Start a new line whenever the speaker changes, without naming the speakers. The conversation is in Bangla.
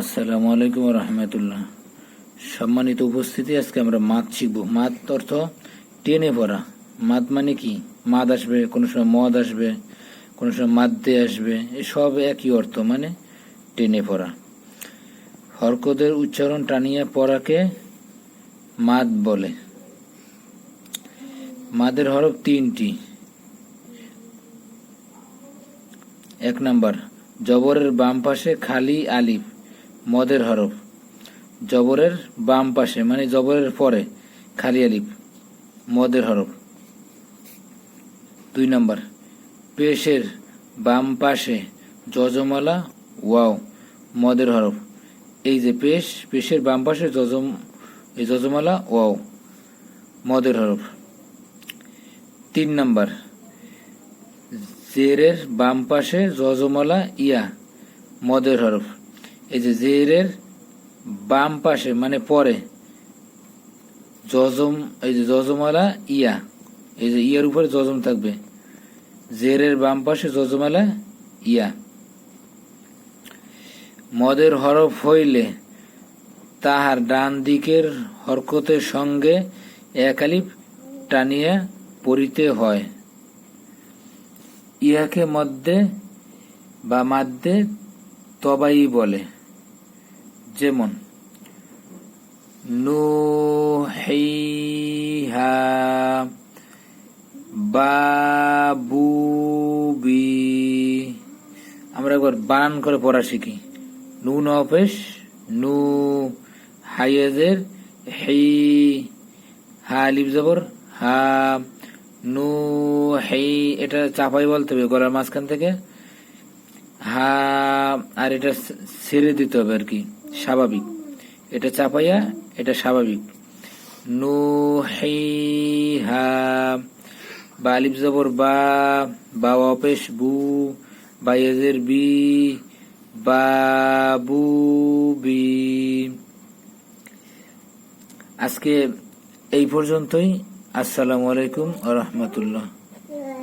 আসসালামু আলাইকুম রহমতুল্লাহ। সম্মানিত উপস্থিতি, আজকে আমরা মাত শিখব। মাত অর্থ টেনে পড়া মাত মানে কি? মাদ আসবে, কোনো সময় মদ আসবে, কোনো সময় মাদ্দে আসবে এ সব একই অর্থ মানে টেনে পড়া হরকতের উচ্চারণ টানিয়ে পড়াকে মাদ বলে। মাদের হরফ তিনটি। এক নাম্বার, জবরের বাম পাশে খালি আলিফ। মদের হরফ। জবরের বাম পাশে মানে জবরের পরে, খালি আলিফ, মদের হরফ। দুই নম্বর, পেশের বাম পাশে যজমালা, ওয়াও, মদের হরফ। এই যে পেশ, পেশের বাম পাশে যজম, এই যজমালা, ওয়াও, মদের হরফ। তিন নম্বর, জেরের বাম পাশে যজমালা, ইয়া, মদের হরফ। এই যে জেরের বাম পাশে মানে পরে জজম এই যে যজমালা ইয়া, এই যে ইয়ার উপরে যজম থাকবে। জেরের বাম পাশে যজমালা ইয়া। মদের হরফ হইলে তাহার ডান দিকের হরকতের সঙ্গে একালিপ টানিয়া পড়িতে হয়। ইহাকে মধ্যে বা মাদ্দে তবাই বলে। যেমন বাবুবি আমরা একবার বান করে পড়া শিখি। নুন অপেশ, নু হাইয়েজের হেই হা লিপ জবর, হা নু হেই, এটা চাপাই বলতে হবে গলার মাঝখান থেকে। হা আর এটা ছেড়ে দিতে হবে আর কি। স্বাভাবিক। এটা চাপাইয়া, এটা স্বাভাবিক। নু হেই হা বা আলিফ জবর বা বা অপেশ বু, বা এজের বি বাবু বি আজকে এই পর্যন্তই। আসসালামু আলাইকুম আ রহমতুল্লাহ।